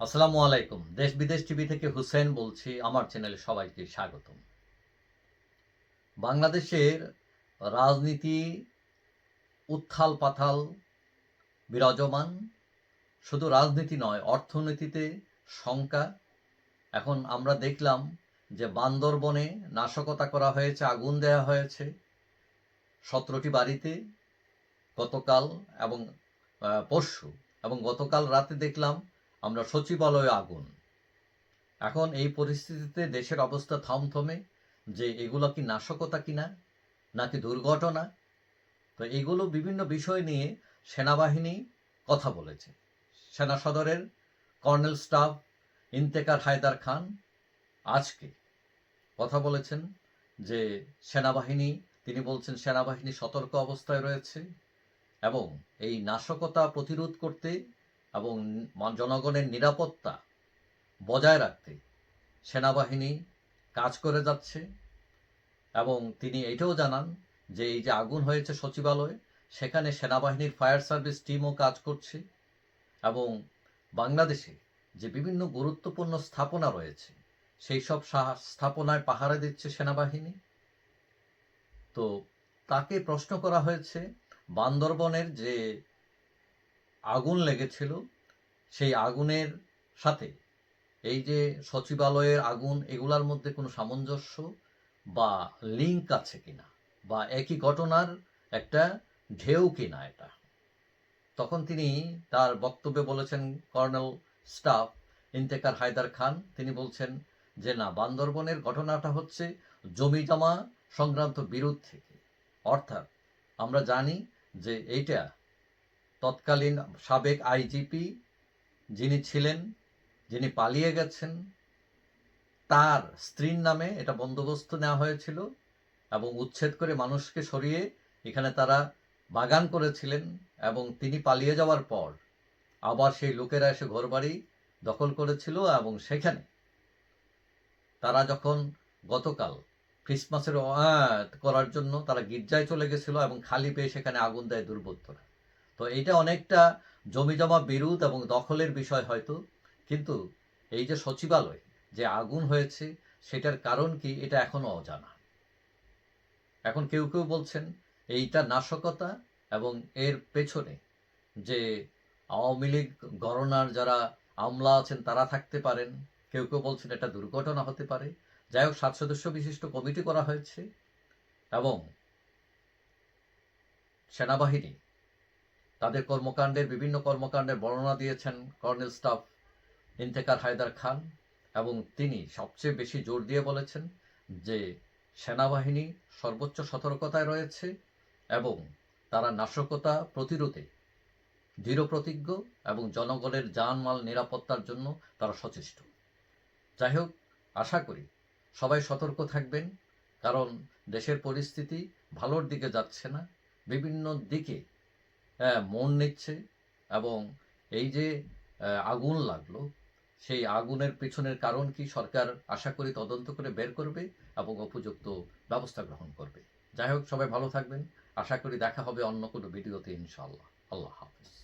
আসসালামু আলাইকুম। দেশ বিদেশ টিভি থেকে হুসেন বলছি, আমার চ্যানেলে সবাইকে স্বাগতম। বাংলাদেশের রাজনীতি উত্থাল পাথাল বিরাজমান। শুধু রাজনীতি নয়, অর্থনীতিতে শঙ্কা। এখন আমরা দেখলাম যে বান্দরবনে নাশকতা করা হয়েছে, আগুন দেওয়া হয়েছে। সতেরোটি বাড়িতে গতকাল এবং পরশু এবং গতকাল রাতে দেখলাম আমরা সচিবালয়ে আগুন। এখন এই পরিস্থিতিতে দেশের অবস্থা থমথমে, যে এগুলো কি নাশকতা কিনা, নাকি দুর্ঘটনা, তো এগুলো বিভিন্ন বিষয় নিয়ে সেনাবাহিনী কথা বলেছে। সেনা সদরের কর্নেল স্টাফ ইন্তেকার হায়দার খান আজকে কথা বলেছেন যে সেনাবাহিনী, তিনি বলছেন সেনাবাহিনী সতর্ক অবস্থায় রয়েছে এবং এই নাশকতা প্রতিরোধ করতে এবং জনগণের নিরাপত্তা বজায় রাখতে সেনাবাহিনী কাজ করে যাচ্ছে। এবং তিনি এটাও জানান যে এই যে আগুন হয়েছে সচিবালয়ে, সেখানে সেনাবাহিনীর ফায়ার সার্ভিস টিমও কাজ করছে এবং বাংলাদেশে যে বিভিন্ন গুরুত্বপূর্ণ স্থাপনা রয়েছে, সেই সব স্থাপনায় পাহারা দিচ্ছে সেনাবাহিনী। তো তাকে প্রশ্ন করা হয়েছে, বান্দরবনের যে আগুন লেগেছিল সেই আগুনের সাথে। এই যে সচিবালয়ের আগুন, এগুলার মধ্যে কোনো সামঞ্জস্য বা লিঙ্ক আছে কিনা? বা একই ঘটনার একটা ঢেউ কিনা এটা? তখন তিনি তার বক্তব্যে বলেছেন, কর্নেল স্টাফ ইন্তেকার হায়দার খান, তিনি বলছেন যে, না, বান্দরবনের ঘটনাটা হচ্ছে জমি জমা সংক্রান্ত বিরোধ থেকে। অর্থাৎ আমরা জানি যে, এইটা তৎকালীন সাবেক আইজিপি যিনি ছিলেন, যিনি পালিয়ে গেছেন, তার স্ত্রীর নামে এটা বন্দোবস্ত নেওয়া হয়েছিল এবং উচ্ছেদ করে মানুষকে সরিয়ে এখানে তারা বাগান করেছিলেন এবং তিনি পালিয়ে যাওয়ার পর আবার সেই লোকেরা এসে ঘরবাড়ি দখল করেছিল এবং সেখানে তারা যখন গতকাল ক্রিসমাসের করার জন্য তারা গির্জায় চলে গেছিল এবং খালি পেয়ে সেখানে আগুন দেয় দুর্বৃত্তরা। তো এটা অনেকটা জমি জমা বিরোধ এবং দখলের বিষয় হয়তো। কিন্তু এই যে সচিবালয় যে আগুন হয়েছে, সেটার কারণ কি এটা এখনও অজানা। এখন কেউ কেউ বলছেন এইটা নাশকতা এবং এর পেছনে যে আওয়ামী লীগ গণনার যারা আমলা আছেন তারা থাকতে পারেন। কেউ কেউ বলছেন এটা দুর্ঘটনা হতে পারে। যাই হোক, সাত সদস্য বিশিষ্ট কমিটি করা হয়েছে এবং সেনাবাহিনী তাদের কর্মকাণ্ডের বিভিন্ন কর্মকাণ্ডের বর্ণনা দিয়েছেন কর্নেল স্টাফ ইন্তেকার হায়দার খান এবং তিনি সবচেয়ে বেশি জোর দিয়ে বলেছেন যে সেনাবাহিনী সর্বোচ্চ সতর্কতায় রয়েছে এবং তারা নাশকতা প্রতিরোধে দৃঢ় প্রতিজ্ঞ এবং জনগণের জানমাল নিরাপত্তার জন্য তারা সচেষ্ট। যাই হোক, আশা করি সবাই সতর্ক থাকবেন, কারণ দেশের পরিস্থিতি ভালোর দিকে যাচ্ছে না। বিভিন্ন দিকে হ্যাঁ, মন নিচ্ছে এবং এই যে আগুন লাগল সেই আগুনের পেছনের কারণ কি সরকার আশা করি তদন্ত করে বের করবে এবং উপযুক্ত ব্যবস্থা গ্রহণ করবে। যাই হোক সবাই ভালো থাকবেন। আশা করি দেখা হবে অন্য কোনো ভিডিওতে ইনশাআল্লাহ। আল্লাহ হাফিজ।